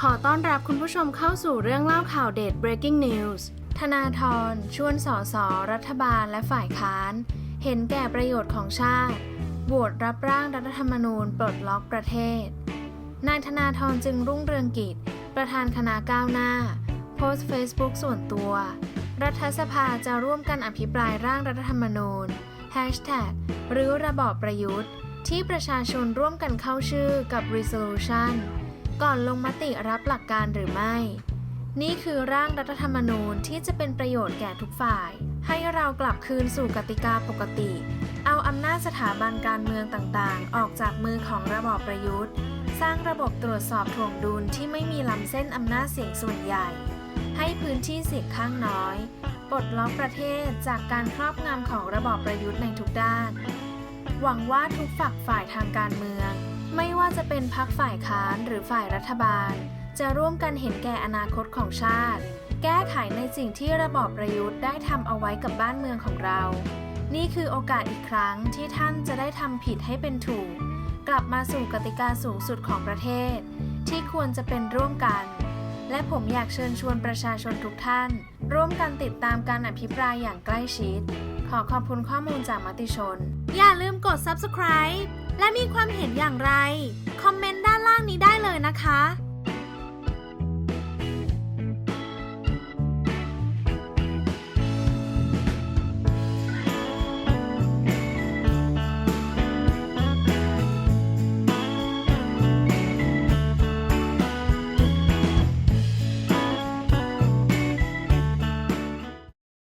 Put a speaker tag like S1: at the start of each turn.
S1: ขอต้อนรับคุณผู้ชมเข้าสู่เรื่องเล่าข่าวเด็ด breaking news ธนาธรชวนสสรัฐบาลและฝ่ายค้าน เห็นแก่ประโยชน์ของชาติโหวตรับร่างรัฐธรรมนูญปลดล็อกประเทศ นายธนาธรจึงรุ่งเรืองกิจ ประธานคณะก้าวหน้า โพสต์เฟซบุ๊กส่วนตัว รัฐสภาจะร่วมกันอภิปรายร่างรัฐธรรมนูญ Hashtag หรือระบอบประยุทธ์ ที่ประชาชนร่วมกันเข้าชื่อกับ resolution ก่อนลงมติรับหลักการหรือไม่ นี่คือร่างรัฐธรรมนูญที่จะเป็นประโยชน์แก่ทุกฝ่าย ให้เรากลับคืนสู่กติกาปกติ เอาอำนาจสถาบันการเมืองต่างๆ ออกจากมือของระบอบประยุทธ์ สร้างระบบตรวจสอบถ่วงดุลที่ไม่มีล้ำเส้นอำนาจเสียงส่วนใหญ่ ให้พื้นที่เสียงข้างน้อยปลดล็อกประเทศจากการครอบงำของระบอบประยุทธ์ในทุกด้าน หวังว่าทุกฝักฝ่ายทางการเมือง ไม่ว่าจะเป็นพักฝ่ายค้านหรือฝ่ายรัฐบาล จะร่วมกันเห็นแก่อนาคตของชาติ แก้ไขในสิ่งที่ระบอบประยุทธ์ได้ทำเอาไว้กับบ้านเมืองของเรา นี่คือโอกาสอีกครั้งที่ท่านจะได้ทำผิดให้เป็นถูก กลับมาสู่กติกาสูงสุดของประเทศ ที่ควรจะเป็นร่วมกัน และผมอยากเชิญชวนประชาชนทุกท่าน ร่วมกันติดตามการอภิปรายอย่างใกล้ชิด ขอขอบคุณข้อมูลจากมติชน อย่าลืมกด subscribe และมีความเห็นอย่างไร คอมเมนต์